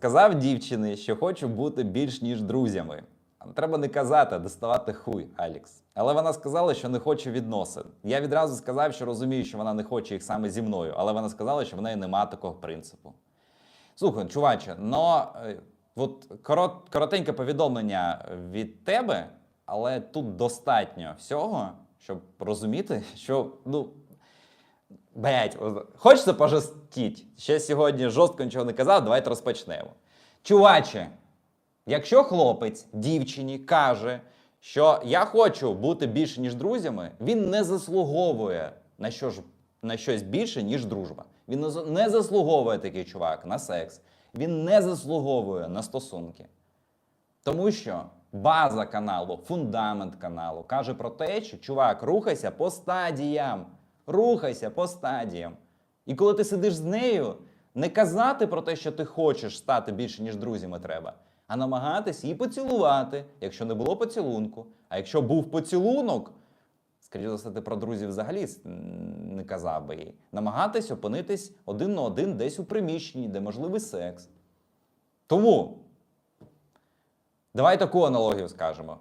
Сказав дівчині, що хочу бути більш ніж друзями. Треба не казати, а доставати хуй, Алікс. Але вона сказала, що не хоче відносин. Я відразу сказав, що розумію, що вона не хоче їх саме зі мною, але вона сказала, що в неї нема такого принципу. Слухай, чуваче, но е, от корот, коротеньке повідомлення від тебе, але тут достатньо всього, щоб розуміти, що ну. Блять, хочеться пожестіть. Ще сьогодні жорстко нічого не казав, давайте розпочнемо. Чуваче, якщо хлопець дівчині каже, що я хочу бути більше, ніж друзями, він не заслуговує на, що ж, на щось більше, ніж дружба. Він не заслуговує такий чувак на секс. Він не заслуговує на стосунки. Тому що база каналу, фундамент каналу каже про те, що чувак, рухайся по стадіям. Рухайся по стадіям. І коли ти сидиш з нею, не казати про те, що ти хочеш стати більше, ніж друзями треба, а намагатись її поцілувати, якщо не було поцілунку. А якщо був поцілунок, скоріше за все, ти про друзів взагалі не казав би їй. Намагатись опинитись один на один десь у приміщенні, де можливий секс. Тому Давай таку аналогію скажемо.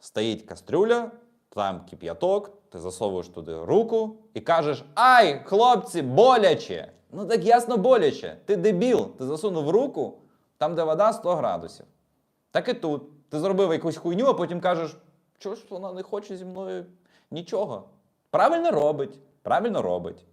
Стоїть кастрюля, там кип'яток, ти засовуєш туди руку і кажеш: Ай, хлопці, боляче! Ну так ясно боляче. Ти дебіл, ти засунув руку там, де вода 100 градусів. Так і тут. Ти зробив якусь хуйню, а потім кажеш, чого ж вона не хоче зі мною нічого. Правильно робить, правильно робить.